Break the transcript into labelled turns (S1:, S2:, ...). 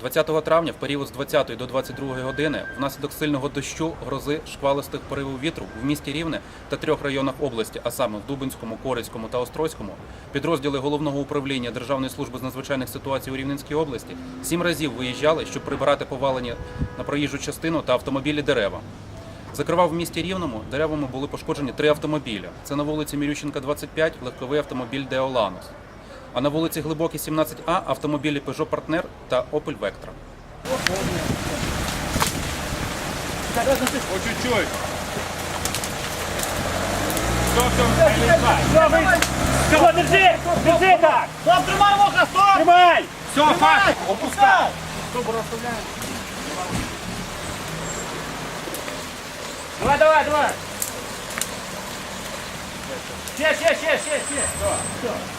S1: 20 травня в період з 20 до 22 години внаслідок сильного дощу, грози, шквалистих поривів вітру в місті Рівне та трьох районах області, а саме в Дубинському, Корицькому та Острозькому, підрозділи головного управління Державної служби з надзвичайних ситуацій у Рівненській області сім разів виїжджали, щоб прибирати повалені на проїжджу частину та автомобілі дерева. Зокрема, в місті Рівному деревами були пошкоджені три автомобіля. Це на вулиці Мірющенка, 25, легковий автомобіль Деоланус. А на вулиці Глибокій, 17А автомобілі Peugeot Partner та Opel Vectra.
S2: По чуть-чуть. Все, все,
S3: держи! Держи так!
S4: Стоп, тримай вуха, стоп!
S3: Тримай!
S2: Все, факт.
S4: Опускай!
S3: Давай, давай, давай! Ще, ще, ще, ще, ще! Це світ!